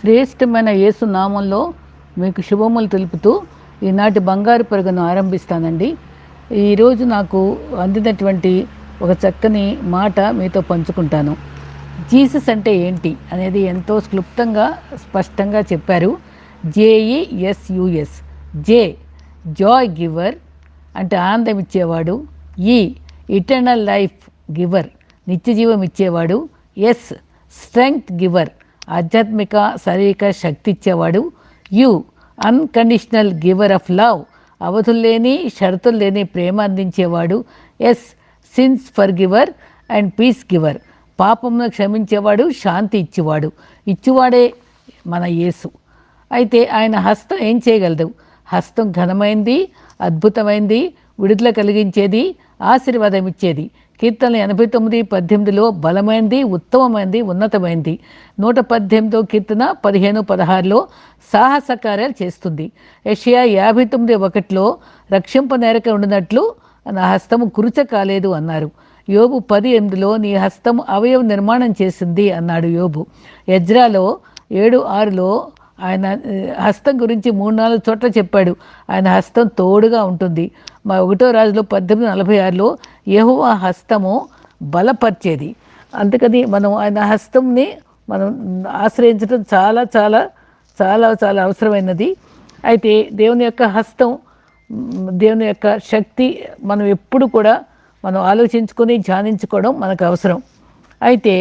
శ్రేష్టమైన యేసు నామంలో మీకు శుభములు తెలుపుతూ ఈనాటి బంగారు పరుగును ఆరంభిస్తానండి. ఈరోజు నాకు అందినటువంటి ఒక చక్కని మాట మీతో పంచుకుంటాను. జీసస్ అంటే ఏంటి అనేది ఎంతో క్లుప్తంగా స్పష్టంగా చెప్పారు. జేఈఎస్యుఎస్. జే జాయ్ గివర్ అంటే ఆనందం ఇచ్చేవాడు. ఈ ఇటర్నల్ లైఫ్ గివర్ నిత్యజీవం ఇచ్చేవాడు. He's strength giver. ఆధ్యాత్మిక శారీరక శక్తి ఇచ్చేవాడు you unconditional giver of love అవధులు లేని షరతులు లేని ప్రేమ అందించేవాడు. He's sins forgiver and peace giver పాపమును క్షమించేవాడు శాంతి ఇచ్చేవాడు. ఇచ్చివాడే మన యేసు. అయితే ఆయన హస్తం ఏం చేయగలదు హస్తం ఘనమైంది అద్భుతమైంది విడుదల కలిగించేది ఆశీర్వాదం ఇచ్చేది కీర్తనలు ఎనభై తొమ్మిది పద్దెనిమిదిలో బలమైంది ఉత్తమమైంది ఉన్నతమైంది. నూట పద్దెనిమిదో కీర్తన పదిహేను పదహారులో సాహస కార్యాలు చేస్తుంది. ఏషియా యాభై తొమ్మిది ఒకటిలో రక్షింప నేరక ఉండినట్లు నా హస్తము కురుచ కాలేదు అన్నారు. యోబు పది ఎనిమిదిలో నీ హస్తం అవయవ నిర్మాణం చేసింది అన్నాడు యోబు. యజ్రాలో ఏడు ఆరులో ఆయన హస్తం గురించి మూడు నాలుగు చోట్ల చెప్పాడు. ఆయన హస్తం తోడుగా ఉంటుంది. మా ఒకటో రాజులో పద్దెనిమిది నలభై ఆరులో యహోవా హస్తము బలపరిచేది. అందుకని మనం ఆయన హస్తంని మనం ఆశ్రయించడం చాలా చాలా చాలా చాలా అవసరమైనది. అయితే దేవుని యొక్క హస్తం దేవుని యొక్క శక్తి మనం ఎప్పుడు కూడా మనం ఆలోచించుకొని ధ్యానించుకోవడం మనకు అవసరం. అయితే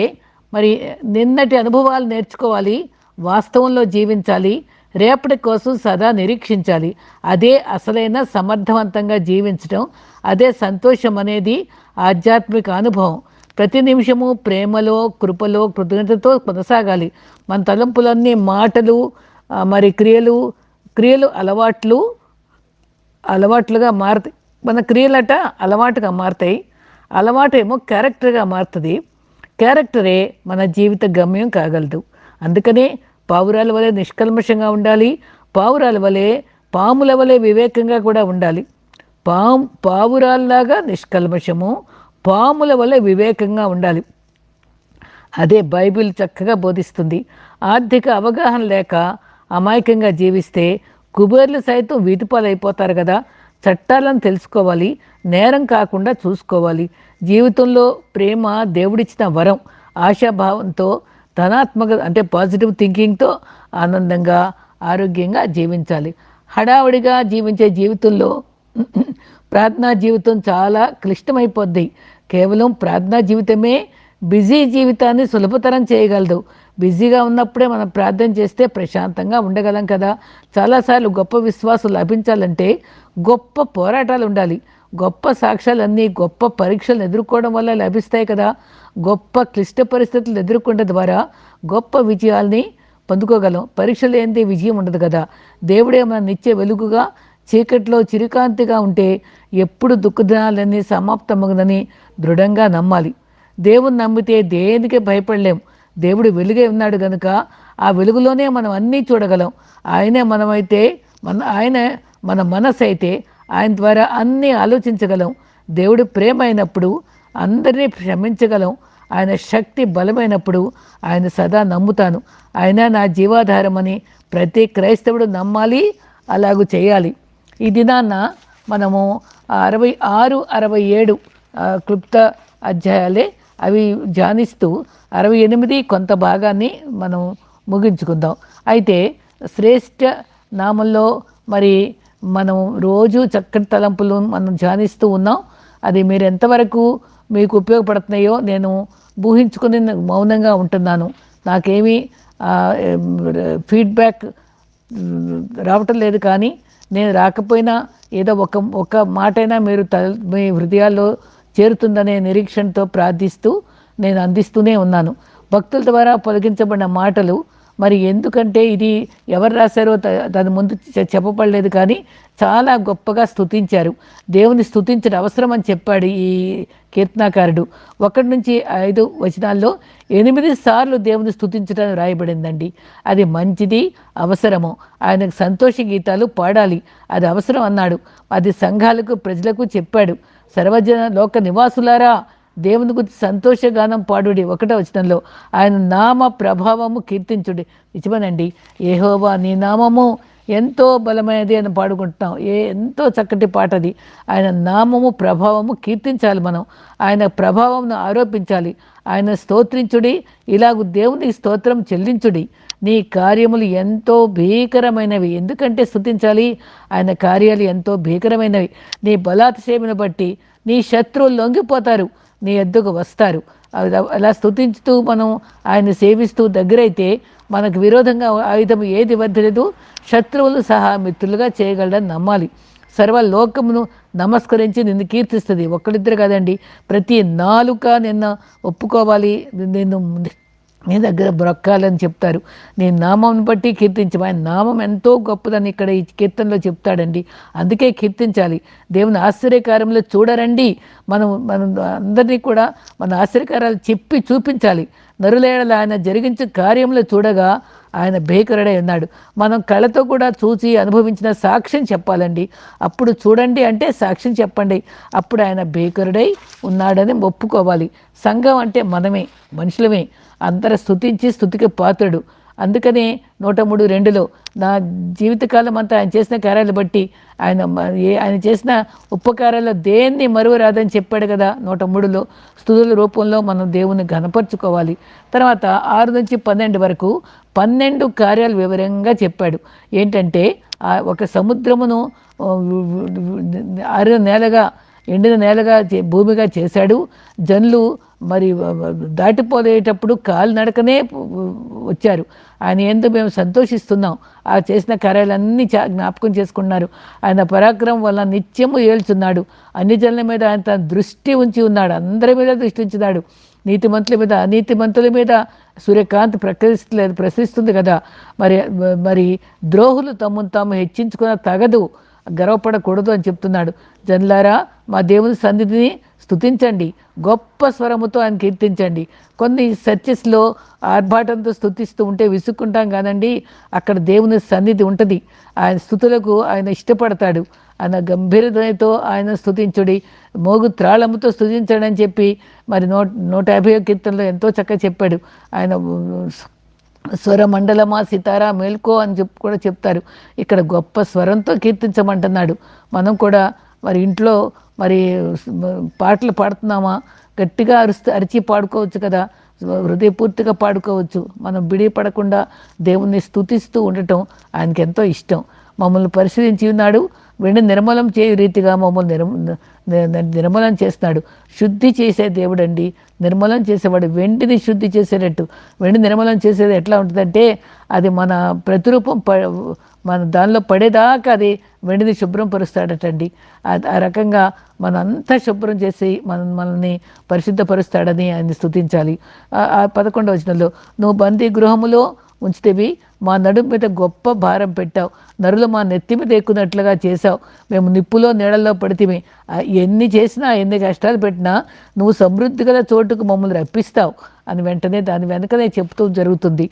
మరి నిన్నటి అనుభవాలు నేర్చుకోవాలి వాస్తవంలో జీవించాలి రేపటి కోసం సదా నిరీక్షించాలి. అదే అసలైన సమర్థవంతంగా జీవించడం అదే సంతోషం అనేది ఆధ్యాత్మిక అనుభవం. ప్రతి నిమిషము ప్రేమలో కృపలో కృతజ్ఞతతో కొనసాగాలి. మన తలంపులన్నీ మాటలు మరి క్రియలు క్రియలు అలవాట్లు అలవాట్లుగా మారుతాయి. మన క్రియలట అలవాటుగా మారుతాయి. అలవాటు ఏమో క్యారెక్టర్గా మారుతుంది. క్యారెక్టరే మన జీవిత గమ్యం కాగలదు. అందుకనే పావురాల వలె నిష్కల్మషంగా ఉండాలి పావురాల వలె పాముల వలె వివేకంగా కూడా ఉండాలి. పాము పావురాల్లాగా నిష్కల్మషము పాముల వలె వివేకంగా ఉండాలి. అదే బైబిల్ చక్కగా బోధిస్తుంది. ఆర్థిక అవగాహన లేక అమాయకంగా జీవిస్తే కుబేర్లు సైతం వీధిపాలైపోతారు కదా. చట్టాలను తెలుసుకోవాలి నేరం కాకుండా చూసుకోవాలి. జీవితంలో ప్రేమ దేవుడిచ్చిన వరం ఆశాభావంతో ధనాత్మక అంటే పాజిటివ్ థింకింగ్తో ఆనందంగా ఆరోగ్యంగా జీవించాలి. హడావుడిగా జీవించే జీవితంలో ప్రార్థనా జీవితం చాలా క్లిష్టమైపోద్ది. కేవలం ప్రార్థనా జీవితమే బిజీ జీవితాన్ని సులభతరం చేయగలదు. బిజీగా ఉన్నప్పుడే మనం ప్రార్థన చేస్తే ప్రశాంతంగా ఉండగలం కదా. చాలాసార్లు గొప్ప విశ్వాసం లభించాలంటే గొప్ప పోరాటాలు ఉండాలి. గొప్ప సాక్ష్యాలన్నీ గొప్ప పరీక్షలను ఎదుర్కోవడం వల్ల లభిస్తాయి కదా. గొప్ప క్లిష్ట పరిస్థితులు ఎదుర్కొనే ద్వారా గొప్ప విజయాల్ని పొందుకోగలం. పరీక్ష లేనిదే విజయం ఉండదు కదా. దేవుడే మన నిత్య వెలుగుగా చీకట్లో చిరుకాంతిగా ఉంటే ఎప్పుడు దుఃఖదినాలన్నీ సమాప్తమగునని దృఢంగా నమ్మాలి. దేవుని నమ్మితే దేనికి భయపడలేం. దేవుడు వెలుగే ఉన్నాడు కనుక ఆ వెలుగులోనే మనం అన్నీ చూడగలం. ఆయనే మనమైతే మన ఆయన మన మనసు అయితే ఆయన ద్వారా అన్నీ ఆలోచించగలం. దేవుడు ప్రేమ అయినప్పుడు అందరినీ క్షమించగలం. ఆయన శక్తి బలమైనప్పుడు ఆయన సదా నమ్ముతాను. ఆయన నా జీవాధారమని ప్రతి క్రైస్తవుడు నమ్మాలి అలాగూ చేయాలి. ఈ దినాన్న మనము అరవై ఆరు అరవై ఏడు క్లుప్త అధ్యాయాలే అవి ధ్యానిస్తూ అరవై ఎనిమిది కొంత భాగాన్ని మనం ముగించుకుందాం. అయితే శ్రేష్ఠ నామంలో మరి మనం రోజు చక్కటి తలంపులు మనం ధ్యానిస్తూ ఉన్నాం. అది మీరు ఎంతవరకు మీకు ఉపయోగపడుతున్నాయో నేను ఊహించుకుని మౌనంగా ఉంటున్నాను. నాకేమీ ఫీడ్బ్యాక్ రావటం లేదు కానీ నేను రాకపోయినా ఏదో ఒక ఒక మాటైనా మీరు త మీ హృదయాల్లో చేరుతుందనే నిరీక్షణతో ప్రార్థిస్తూ నేను అందిస్తూనే ఉన్నాను. భక్తుల ద్వారా పొలగించబడిన మాటలు మరి ఎందుకంటే ఇది ఎవరు రాశారో దాని ముందు చెప్పబడలేదు కానీ చాలా గొప్పగా స్థుతించారు దేవుని స్తుతించడం అవసరం అని చెప్పాడు ఈ కీర్తనాకారుడు. ఒకటి నుంచి ఐదు వచనాల్లో ఎనిమిది సార్లు దేవుని స్థుతించడం రాయబడిందండి. అది మంచిది అవసరము. ఆయనకు సంతోష గీతాలు పాడాలి. అది అవసరం అన్నాడు. అది సంఘాలకు ప్రజలకు చెప్పాడు. సర్వజన లోక నివాసులారా దేవుని గురించి సంతోషగానం పాడుడి. ఒకటో వచనంలో ఆయన నామ ప్రభావము కీర్తించుడి. నిజమేనండి. ఏహోవా నీ నామము ఎంతో బలమైనది అని పాడుకుంటున్నాం. ఏ ఎంతో చక్కటి పాట అది. ఆయన నామము ప్రభావము కీర్తించాలి మనం. ఆయన ప్రభావంను ఆరోపించాలి. ఆయన స్తోత్రించుడి. ఇలాగ దేవునికి స్తోత్రం చెల్లించుడి. నీ కార్యములు ఎంతో భీకరమైనవి. ఎందుకంటే స్థుతించాలి ఆయన కార్యాలు ఎంతో భీకరమైనవి. నీ బలాతిశయమును బట్టి నీ శత్రువులు లొంగిపోతారు. నీ ఎద్దుకు వస్తారు. అలా- స్థుతించుతూ మనం ఆయన సేవిస్తూ దగ్గరైతే మనకు విరోధంగా ఆయుధం ఏది వద్దలేదు శత్రువులు సహా మిత్రులుగా చేయగలడని నమ్మాలి. సర్వలోకమును నమస్కరించి నిన్ను కీర్తిస్తుంది. ఒక్కడిద్దరు కాదండి ప్రతి నాలుక నిన్న ఒప్పుకోవాలి. నిన్ను నీ దగ్గర బ్రొక్కాలని చెప్తారు. నీ నామం బట్టి కీర్తించు. ఆయన నామం ఎంతో గొప్పదని ఇక్కడ ఈ కీర్తనలో చెప్తాడండి. అందుకే కీర్తించాలి. దేవుని ఆశ్చర్యకార్యంలో చూడరండి. మనం మనం అందరినీ కూడా మన ఆశ్చర్యకారాలు చెప్పి చూపించాలి. నరులేడల ఆయన జరిగించే కార్యంలో చూడగా ఆయన భేకరుడై ఉన్నాడు. మనం కళ్ళతో కూడా చూసి అనుభవించిన సాక్ష్యం చెప్పాలండి. అప్పుడు చూడండి అంటే సాక్ష్యం చెప్పండి. అప్పుడు ఆయన భేకరుడై ఉన్నాడని ఒప్పుకోవాలి. సంఘం అంటే మనమే మనుషులమే. అందరు స్థుతించి స్థుతికి పాత్రుడు. అందుకనే నూట మూడు రెండులో నా జీవితకాలం అంతా ఆయన చేసిన కార్యాలు బట్టి ఆయన ఏ ఆయన చేసిన ఉపకారాల్లో దేన్ని మరువరాదని చెప్పాడు కదా నూట మూడులో. స్థుతుల రూపంలో మనం దేవుని ఘనపరుచుకోవాలి. తర్వాత ఆరు నుంచి పన్నెండు వరకు పన్నెండు కార్యాలు వివరంగా చెప్పాడు. ఏంటంటే ఆ ఒక సముద్రమును ఆ, నేలగా ఎండిన నేలగా చే- భూమిగా చేశాడు. జనులు మరి దాటిపోలేటప్పుడు కాలు నడకనే వచ్చారు. ఆయన ఎందు మేము సంతోషిస్తున్నాం. ఆ చేసిన కార్యాలన్నీ చా జ్ఞాపకం చేసుకున్నారు. ఆయన పరాక్రమం వల్ల నిత్యము ఏల్చున్నాడు. అన్ని జనుల మీద ఆయన తన దృష్టి ఉంచి ఉన్నాడు. అందరి మీద దృష్టి ఉంచున్నాడు. నీతిమంతుల మీద అనీతిమంతుల మీద సూర్యకాంతి ప్రకటిస్తలేదు ప్రశ్నిస్తుంది కదా. మరి మరి ద్రోహులు తమను తాము హెచ్చించుకున్న తగదు. గర్వపడకూడదు అని చెప్తున్నాడు. జన్లారా మా దేవుని సన్నిధిని స్థుతించండి గొప్ప స్వరముతో ఆయన కీర్తించండి. కొన్ని చర్చెస్లో ఆర్భాటంతో స్థుతిస్తూ ఉంటే విసుక్కుంటాం కాదండి. అక్కడ దేవుని సన్నిధి ఉంటుంది. ఆయన స్థుతులకు ఆయన ఇష్టపడతాడు. ఆయన గంభీరతతో ఆయన స్థుతించుడి మోగు త్రాళముతో స్థుతించడని అని చెప్పి మరి నూట నూట యాభై కీర్తనలో ఎంతో చక్కగా చెప్పాడు. ఆయన స్వర మండలమా సితారా మేల్కో అని చెప్పి కూడా చెప్తారు. ఇక్కడ గొప్ప స్వరంతో కీర్తించమంటున్నాడు. మనం కూడా మరి ఇంట్లో మరి పాటలు పాడుతున్నామా? గట్టిగా అరుస్తూ అరిచి పాడుకోవచ్చు కదా. హృదయపూర్తిగా పాడుకోవచ్చు. మనం బిడి పడకుండా దేవుణ్ణి స్తుతిస్తూ ఉండటం ఆయనకి ఎంతో ఇష్టం. మమ్మల్ని పరిశీలించి ఉన్నాడు. వెండి నిర్మలం చేయు రీతిగా మమ్మల్ని నిర్మ నిర్మలం చేస్తున్నాడు. శుద్ధి చేసే దేవుడండి. నిర్మలం చేసేవాడు వెండిని శుద్ధి చేసేటట్టు. వెండి నిర్మలం చేసేది ఎట్లా ఉంటుందంటే అది మన ప్రతిరూపం ప మన దానిలో పడేదాకా అది వెండిని శుభ్రం పరుస్తాడటండి. ఆ- రకంగా మనంతా శుభ్రం చేసి మన మనల్ని పరిశుద్ధపరుస్తాడని ఆయన స్థుతించాలి ఆ- పదకొండవ వచనంలో నువ్వు బందీ గృహములో ఉంచితేవి మా నడుము మీద గొప్ప భారం పెట్టావు. నరులు మా నెత్తి మీద ఎక్కున్నట్లుగా చేశావు. మేము నిప్పులో నీడల్లో పడితేమి. ఎన్ని చేసినా ఎన్ని కష్టాలు పెట్టినా నువ్వు సమృద్ధి గల చోటుకు మమ్మల్ని రప్పిస్తావు అని వెంటనే దాని వెనకనే చెప్తూ జరుగుతుంది.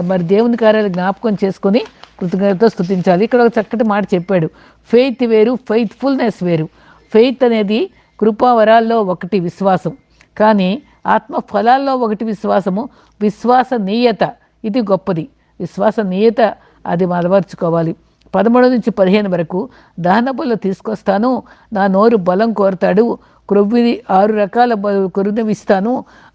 మరి దేవుని కార్యాలు జ్ఞాపకం చేసుకొని కృతజ్ఞతతో స్థుతించాలి ఇక్కడ ఒక చక్కటి మాట చెప్పాడు. ఫెయిత్ వేరు ఫెయిత్ఫుల్నెస్ వేరు. ఫెయిత్ అనేది కృపావరాల్లో ఒకటి విశ్వాసం. కానీ ఆత్మ ఫలాల్లో ఒకటి విశ్వాసము విశ్వాసనీయత. ఇది గొప్పది. విశ్వాసనీయత అది అలవర్చుకోవాలి పదమూడు నుంచి పదిహేను వరకు దహనబలు తీసుకొస్తాను. నా నోరు బలం కోరతాడు. క్రొవ్వి ఆరు రకాల బలు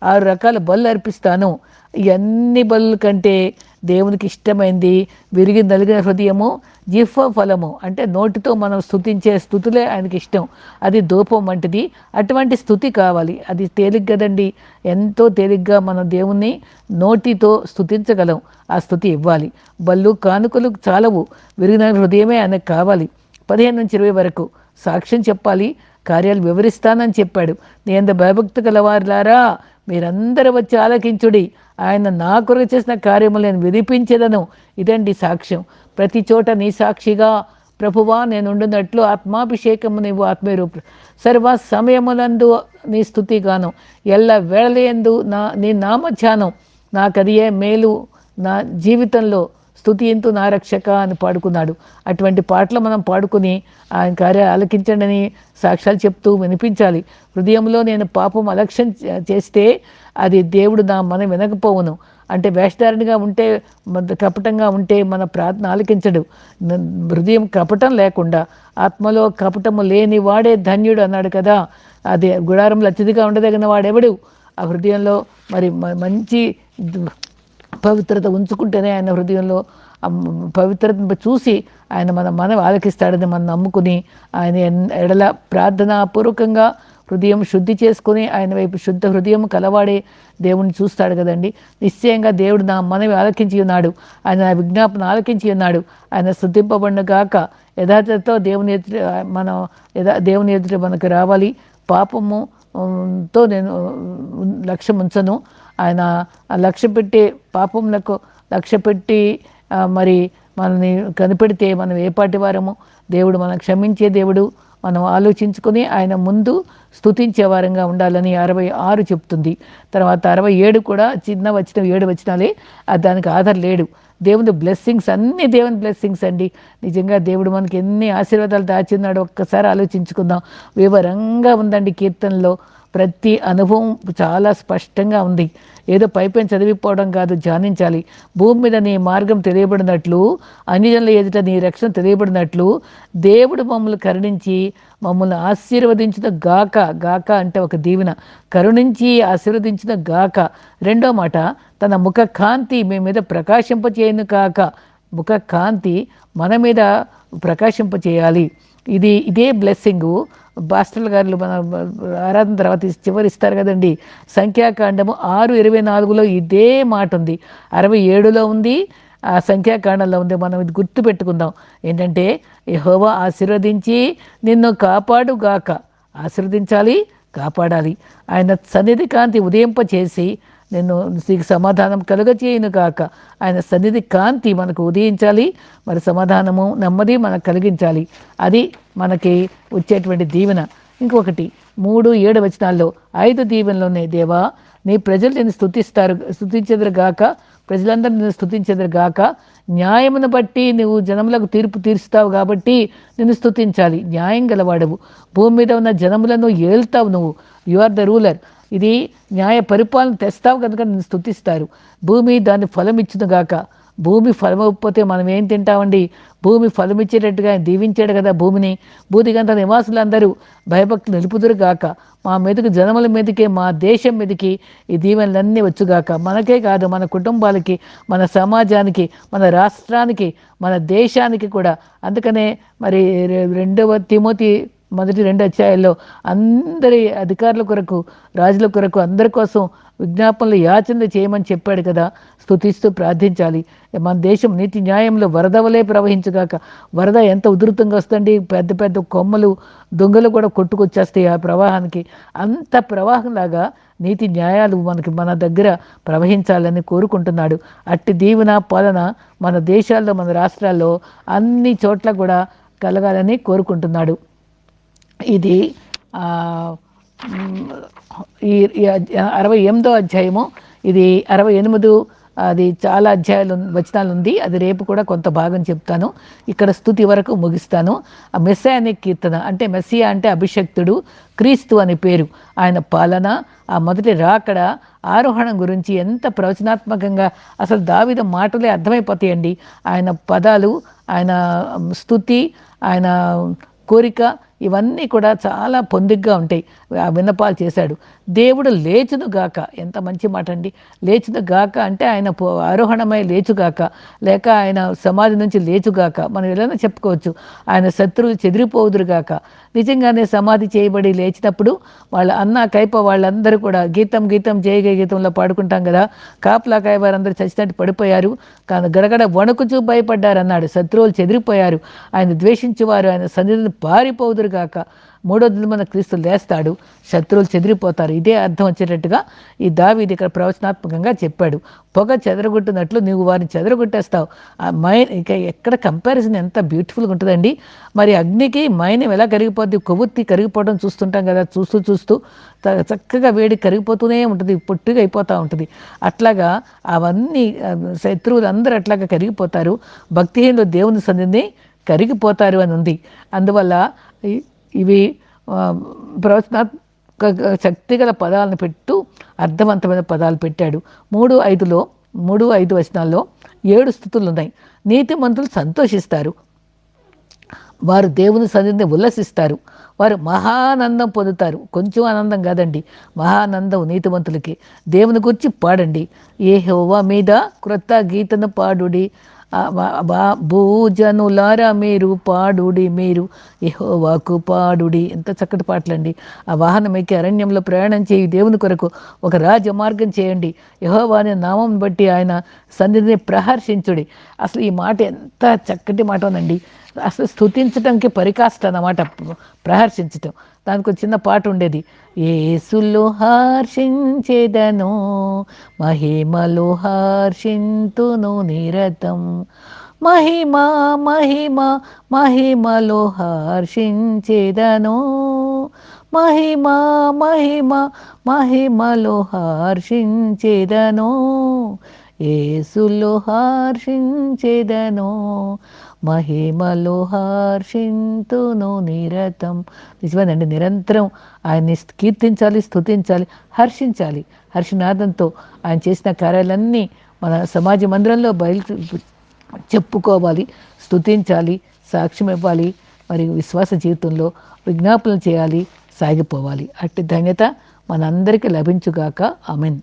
ఆరు రకాల బళ్ళు అర్పిస్తాను. ఇవన్నీ బళ్ళు కంటే దేవునికి ఇష్టమైంది విరిగి నలిగిన హృదయము జిహ్వ ఫలము అంటే నోటితో మనం స్థుతించే స్థుతులే ఆయనకి ఇష్టం. అది ధూపం వంటిది. అటువంటి స్థుతి కావాలి. అది తేలిగ్ కదండి. ఎంతో తేలిగ్గా మనం దేవుణ్ణి నోటితో స్థుతించగలం ఆ స్థుతి ఇవ్వాలి. బళ్ళు కానుకలు చాలవు. విరిగిన హృదయమే ఆయనకు కావాలి. పదిహేను నుంచి ఇరవై వరకు సాక్ష్యం చెప్పాలి. కార్యాలు వివరిస్తానని చెప్పాడు. నేను భయభక్తి గలవారులారా? మీరందరూ వచ్చి ఆలకించుడి. ఆయన నా కొరకు చేసిన కార్యములు నేను వినిపించేదను. ఇదండి సాక్ష్యం. ప్రతి చోట నీ సాక్షిగా ప్రభువా నేను ఉండునట్లు ఆత్మాభిషేకము నీవు ఆత్మీయరూపు. సర్వ సమయములందు నీ స్థుతిగాను ఎల్ల వేళయందు నా నీ నామధ్యానం నాకదియే ఏ మేలు నా జీవితంలో. స్థుతి ఎంతో నా రక్షక అని పాడుకున్నాడు. అటువంటి పాటలు మనం పాడుకుని ఆయన కార్య ఆలకించండి అని సాక్ష్యాలు చెప్తూ వినిపించాలి. హృదయంలో నేను పాపం అలక్ష్యం చేస్తే అది దేవుడు నా మనం వినకపోవును. అంటే వేషధారణగా ఉంటే కపటంగా ఉంటే మన ప్రార్థన ఆలకించడు. హృదయం కపటం లేకుండా ఆత్మలో కపటము లేని వాడే ధన్యుడు అన్నాడు కదా. అదే గుడారంలో అతిథిగా ఉండదగిన వాడెవడు? ఆ హృదయంలో మరి మంచి పవిత్రత ఉంచుకుంటేనే ఆయన హృదయంలో ఆ పవిత్రతను చూసి ఆయన మన మనం ఆలకిస్తాడని మనం నమ్ముకుని ఆయన ఎడల ప్రార్థనాపూర్వకంగా హృదయం శుద్ధి చేసుకుని ఆయన వైపు శుద్ధ హృదయం కలవాడే దేవుని చూస్తాడు కదండి. నిశ్చయంగా దేవుడు నా మనవి ఆలకించి ఉన్నాడు. ఆయన నా విజ్ఞాపన ఆలకించి ఉన్నాడు. ఆయన శుద్ధింపబడిన కాక యథార్థతో దేవుని ఎదుట మనం యథా దేవుని ఎదుట మనకు రావాలి. పాపము తో నేను లక్ష్యం ఉంచను ఆయన లక్ష్య పెట్టి పాపములకు లక్ష్య పెట్టి మరి మనల్ని కనిపెడితే మనం ఏ పాటి వారము? దేవుడు మనం క్షమించే దేవుడు. మనం ఆలోచించుకొని ఆయన ముందు స్తుతించే వారంగా ఉండాలని అరవై ఆరు చెప్తుంది. తర్వాత అరవై ఏడు కూడా చిన్న వచ్చిన ఏడు వచ్చినాలే అది దానికి ఆధార్ లేడు. దేవుని బ్లెస్సింగ్స్ అన్ని దేవుని బ్లెస్సింగ్స్ అండి. నిజంగా దేవుడు మనకి ఎన్ని ఆశీర్వాదాలు దాచున్నాడో ఒక్కసారి ఆలోచించుకుందాం. వివరంగా ఉందండి కీర్తనలో. ప్రతి అనుభవం చాలా స్పష్టంగా ఉంది. ఏదో పైపైన చదివిపోవడం కాదు ధ్యానించాలి. భూమి మీద నీ మార్గం తెలియబడినట్లు అన్యజనుల ఎదుట నీ రక్షణ తెలియబడినట్లు దేవుడు మమ్మల్ని కరుణించి మమ్మల్ని ఆశీర్వదించిన గాక గాక అంటే ఒక దీవెన. కరుణించి ఆశీర్వదించిన గాక. రెండో మాట తన ముఖ కాంతి మీ మీద ప్రకాశింపచేయను కాక. ముఖ కాంతి మన మీద ప్రకాశింపచేయాలి. ఇది ఇదే బ్లెస్సింగు బాస్టల్ గారు మన ఆరాధన తర్వాత చివరి ఇస్తారు కదండి. సంఖ్యాకాండము ఆరు ఇరవై నాలుగులో ఇదే మాట ఉంది. అరవై ఏడులో ఉంది ఆ సంఖ్యాకాండంలో ఉంది. మనం ఇది గుర్తు పెట్టుకుందాం. ఏంటంటే యహోవా ఆశీర్వదించి నిన్ను కాపాడుగాక. ఆశీర్వదించాలి కాపాడాలి. ఆయన సన్నిధి కాంతి ఉదయింప చేసి నిన్ను నీకు సమాధానం కలుగచేయను కాక ఆయన సన్నిధి కాంతి మనకు ఉదయించాలి మరి సమాధానము నెమ్మది మనకు కలిగించాలి. అది మనకి వచ్చేటువంటి దీవెన. ఇంకొకటి మూడు ఏడు వచనాల్లో ఐదు దీవెనలు దేవా నీ ప్రజలు నేను స్థుతిస్తారు స్థుతించెదరు గాక ప్రజలందరూ నిన్ను స్థుతించెదరు గాక. న్యాయమును బట్టి నువ్వు జనములకు తీర్పు తీరుస్తావు కాబట్టి నిన్ను స్థుతించాలి న్యాయం గలవాడవు. భూమి మీద ఉన్న జనములను ఏల్తావు నువ్వు. యు ఆర్ ద రూలర్ ఇది న్యాయ పరిపాలన తెస్తావు కనుక నేను స్థుతిస్తారు భూమి దాన్ని ఫలం గాక. భూమి ఫలమవకపోతే మనం ఏం తింటామండి? భూమి ఫలమిచ్చేటట్టుగా ఆయన దీవించాడు కదా భూమిని. భూదిగంత నివాసులందరూ భయభక్తి నిలుపుదురు గాక. మా మీదకి జనముల మీదకి మా దేశం మీదకి ఈ దీవెనలన్నీ వచ్చుగాక. మనకే కాదు మన కుటుంబాలకి మన సమాజానికి మన రాష్ట్రానికి మన దేశానికి కూడా. అందుకనే మరి రె- రెండవ తిమోతి మొదటి రెండు అధ్యాయాల్లో అందరి అధికారుల కొరకు రాజుల కొరకు అందరి కోసం విజ్ఞాపనలు యాచనలు చేయమని చెప్పాడు కదా. స్తుతిస్తూ ప్రార్థించాలి. మన దేశం నీతి న్యాయంలో వరద వలె ప్రవహించగాక వరద ఎంత ఉధృతంగా వస్తుంది పెద్ద పెద్ద కొమ్మలు దొంగలు కూడా కొట్టుకొచ్చేస్తాయి ఆ ప్రవాహానికి. అంత ప్రవాహంలాగా నీతి న్యాయాలు మనకి మన దగ్గర ప్రవహించాలని కోరుకుంటున్నాడు. అట్టి దీవెన పాలన మన దేశాల్లో మన రాష్ట్రాల్లో అన్ని చోట్ల కూడా కలగాలని కోరుకుంటున్నాడు. ఇది ఈ అరవై ఎనిమిదో అధ్యాయము. ఇది అరవై ఎనిమిది అది చాలా అధ్యాయాలు వచనాలు ఉంది అది రేపు కూడా కొంత భాగం చెప్తాను. ఇక్కడ స్థుతి వరకు ముగిస్తాను. ఆ మెస్సానిక్ కీర్తన అంటే మెస్సియా అంటే అభిషక్తుడు క్రీస్తు అని పేరు. ఆయన పాలన ఆ మొదటి రాకడ ఆరోహణం గురించి ఎంత ప్రవచనాత్మకంగా అసలు దావిద మాటలే అర్థమైపోతాయండి. ఆయన పదాలు ఆయన స్థుతి ఆయన కోరిక ఇవన్నీ కూడా చాలా పొందిగ్గా ఉంటాయి. ఆ విన్నపాలు చేశాడు. దేవుడు లేచును గాక. ఎంత మంచి మాట అండి. లేచును గాక అంటే ఆయన పో- ఆరోహణమై లేచుగాక. లేక ఆయన సమాధి నుంచి లేచుగాక. మనం ఎలా చెప్పుకోవచ్చు. ఆయన శత్రువులు చెదిరిపోవుదురు గాక. నిజంగానే సమాధి చేయబడి లేచినప్పుడు వాళ్ళ అన్న కైప వాళ్ళందరూ కూడా గీతం గీతం జయగ గీతంలో పాడుకుంటాం కదా. కాపలా కాయ వారందరూ చచ్చినట్టు పడిపోయారు. కానీ గడగడ వణుకుచూ భయపడ్డారు అన్నాడు శత్రువులు చెదిరిపోయారు. ఆయన ద్వేషించేవారు. ఆయన సన్నిధిని పారిపోదురుగాక మూడో దినమున క్రీస్తు లేస్తాడు శత్రువులు చెదిరిపోతారు. ఇదే అర్థం వచ్చేటట్టుగా ఈ దావీది ఇక్కడ ప్రవచనాత్మకంగా చెప్పాడు. పొగ చెదరగొట్టినట్లు నువ్వు వారిని చెదరగొట్టేస్తావు. ఆ మైన్ ఇక ఎక్కడ కంపారిజన్ ఎంత బ్యూటిఫుల్గా ఉంటుందండి. మరి అగ్నికి మైనం ఎలా కరిగిపోద్ది? కొవ్వొత్తి కరిగిపోవడం చూస్తుంటాం కదా చూస్తూ చూస్తూ చక్కగా వేడి కరిగిపోతూనే ఉంటుంది పొట్టిగా అయిపోతూ ఉంటుంది. అట్లాగా అవన్నీ శత్రువులు అందరూ అట్లాగా కరిగిపోతారు. భక్తిహీనులు దేవుని సంధిని కరిగిపోతారు అని ఉంది. అందువల్ల ఇవి ప్రవచనాత్మక శక్తిగల పదాలను పెట్టు అర్థవంతమైన పదాలు పెట్టాడు. మూడు ఐదులో మూడు ఐదు వచనాల్లో ఏడు స్థుతులు ఉన్నాయి. నీతిమంతులు సంతోషిస్తారు. వారు దేవుని సన్నిధిని ఉల్లసిస్తారు. వారు మహానందం పొందుతారు. కొంచెం ఆనందం కాదండి. మహానందం నీతివంతులకి దేవుని గురించి పాడండి. ఏ హోవా మీద క్రొత్త గీతను పాడుడి. భూజనులారా మీరు పాడుడి మీరు. యహోవాకు పాడుడి. ఎంత చక్కటి పాటలండి. ఆ వాహనం ఎక్కి అరణ్యంలో ప్రయాణం చేయి దేవుని కొరకు ఒక రాజమార్గం చేయండి. యెహోవాని నామం బట్టి ఆయన సన్నిధిని ప్రహర్షించుడి. అసలు ఈ మాట ఎంత చక్కటి మాట ఉందండి. అసలు స్థుతించడానికి పరికాష్ట అన్నమాట. ప్రహర్షించటం. దానికి ఒక చిన్న పాట ఉండేది. ఏసులో హర్షించేదను మహిమలో హర్షింతును నిరతం. మహిమ మహిమ మహిమలో హర్షించేదను మహిమ మహిమ మహిమలో హర్షించేదను. ఏసులో హర్షించేదను మహిమలో హర్షింతును నిరతం. నిజమేనండి నిరంతరం ఆయన్ని కీర్తించాలి స్తుతించాలి హర్షించాలి. హర్షనాదంతో ఆయన చేసిన కార్యాలన్నీ మన సమాజ మందిరంలో బయలు చెప్పుకోవాలి స్థుతించాలి సాక్ష్యం ఇవ్వాలి మరియు విశ్వాస జీవితంలో విజ్ఞాపనలు చేయాలి సాగిపోవాలి. అట్టి ధన్యత మనందరికీ లభించుగాక. అమెన్